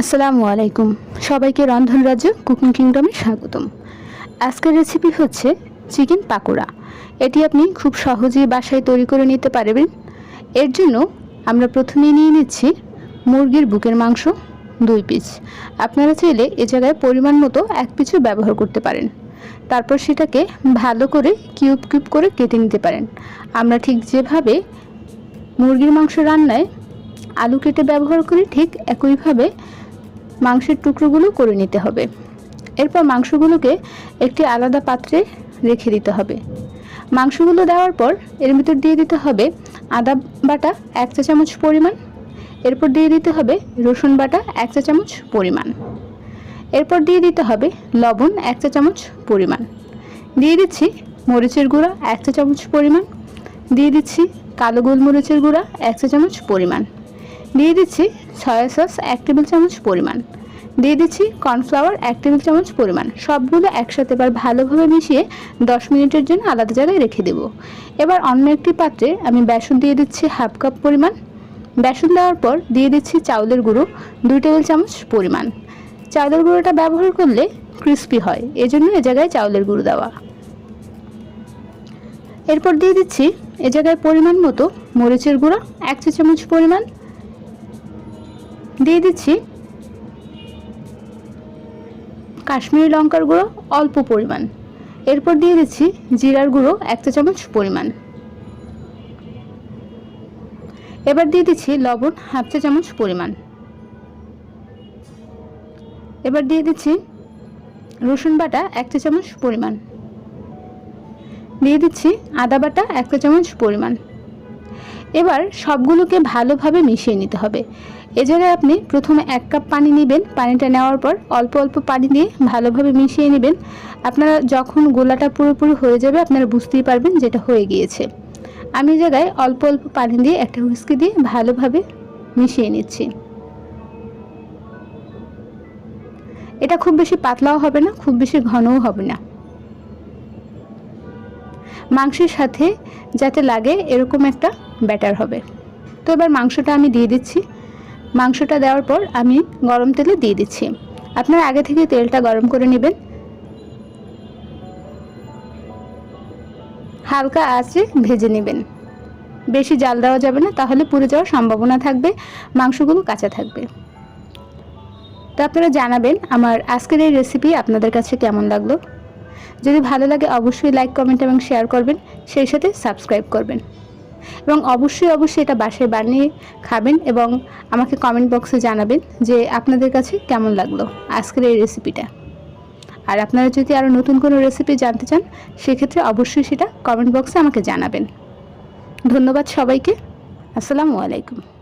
আসসালামু আলাইকুম। সবাইকে রন্ধন রাজ্য কুকিং কিংডমে স্বাগতম। আজকের রেসিপি হচ্ছে চিকেন পাকোড়া। এটি আপনি খুব সহজেই বাসায় তৈরি করে নিতে পারবেন। এর জন্য আমরা প্রথমে নিয়ে নিচ্ছি মুরগির বুকের মাংস দুই পিস আপনারা চাইলে এ জায়গায় পরিমাণ মতো এক পিছু ব্যবহার করতে পারেন। তারপর সেটাকে ভালো করে কিউব কিউব করে কেটে নিতে পারেন। আমরা ঠিক যেভাবে মুরগির মাংস রান্নায় আলু কেটে ব্যবহার করি, ঠিক একইভাবে মাংসের টুকরোগুলো করে নিতে হবে। এরপর মাংসগুলোকে একটি আলাদা পাত্রে রেখে দিতে হবে। মাংসগুলো দেওয়ার পর এর ভিতর দিয়ে দিতে হবে আদা বাটা এক চা চামচ পরিমাণ। এরপর দিয়ে দিতে হবে রসুন বাটা এক চা চামচ পরিমাণ। এরপর দিয়ে দিতে হবে লবণ এক চা চামচ পরিমাণ। দিয়ে দিচ্ছি মরিচের গুঁড়া এক চা চামচ পরিমাণ। দিয়ে দিচ্ছি কালো গোলমরিচের গুঁড়া এক চা চামচ পরিমাণ। দিয়ে দিচ্ছি সয়া সস এক টেবিল চামচ পরিমাণ। দিয়ে দিচ্ছি কর্নফ্লাওয়ার এক টেবিল চামচ পরিমাণ। সবগুলো একসাথে এবার ভালোভাবে মিশিয়ে দশ মিনিটের জন্য আলাদা জায়গায় রেখে দেব। এবার অন্য একটি পাত্রে আমি বেসন দিয়ে দিচ্ছি হাফ কাপ পরিমাণ। বেসন দেওয়ার পর দিয়ে দিচ্ছি চাউলের গুঁড়ো, দুই টেবিল চামচ পরিমাণ। চাউলের গুঁড়োটা ব্যবহার করলে ক্রিস্পি হয়, এজন্য এ জায়গায় চাউলের গুঁড়ো দেওয়া। এরপর দিয়ে দিচ্ছি এ জায়গায় পরিমাণ মতো মরিচের গুঁড়ো, এক চা চামচ পরিমাণ। দিয়ে দিচ্ছি কাশ্মীরি লঙ্কার গুঁড়ো অল্প পরিমাণ। এরপর দিয়ে দিচ্ছি জিরার গুঁড়ো এক চা চামচ পরিমাণ। এবার দিয়ে দিচ্ছি লবণ হাফ চা চামচ পরিমাণ। এবার দিয়ে দিচ্ছি রসুন বাটা এক চা চামচ পরিমাণ। দিয়ে দিচ্ছি আদা বাটা এক চা চামচ পরিমাণ। এবার সবগুলোকে ভালোভাবে মিশিয়ে নিতে হবে। এ জায়গায় আপনি প্রথমে এক কাপ পানি নেবেন। পানিটা নেওয়ার পর অল্প অল্প পানি দিয়ে ভালোভাবে মিশিয়ে নেবেন। আপনারা যখন গোলাটা পুরোপুরি হয়ে যাবে, আপনারা বুঝতেই পারবেন যেটা হয়ে গিয়েছে। আমি জায়গায় অল্প অল্প পানি দিয়ে একটা হুইস্কি দিয়ে ভালোভাবে মিশিয়ে নিচ্ছি। এটা খুব বেশি পাতলাও হবে না, খুব বেশি ঘনও হবে না। মাংসের সাথে যাতে লাগে, এরকম একটা ব্যাটার হবে। তো এবার মাংসটা আমি দিয়ে দিচ্ছি। মাংসটা দেওয়ার পর আমি গরম তেলে দিয়ে দিচ্ছি। আপনারা আগে থেকে তেলটা গরম করে নেবেন। হালকা আঁচে ভেজে নেবেন। বেশি জাল দেওয়া যাবে না, তাহলে পুড়ে যাওয়ার সম্ভাবনা থাকবে, মাংসগুলো কাঁচা থাকবে। তো আপনারা জানাবেন আমার আজকের এই রেসিপি আপনাদের কাছে কেমন লাগল। যদি ভালো লাগে অবশ্যই লাইক কমেন্ট এবং শেয়ার করবেন। সেই সাথে সাবস্ক্রাইব করবেন। এবং অবশ্যই অবশ্যই এটা বাসায় বানিয়ে খাবেন এবং আমাকে কমেন্ট বক্সে জানাবেন যে আপনাদের কাছে কেমন লাগল আজকের এই রেসিপিটা আর আপনারা যদি আরও নতুন কোনো রেসিপি জানতে চান, সেক্ষেত্রে অবশ্যই সেটা কমেন্ট বক্সে আমাকে জানাবেন। ধন্যবাদ সবাইকে। আসসালামু আলাইকুম।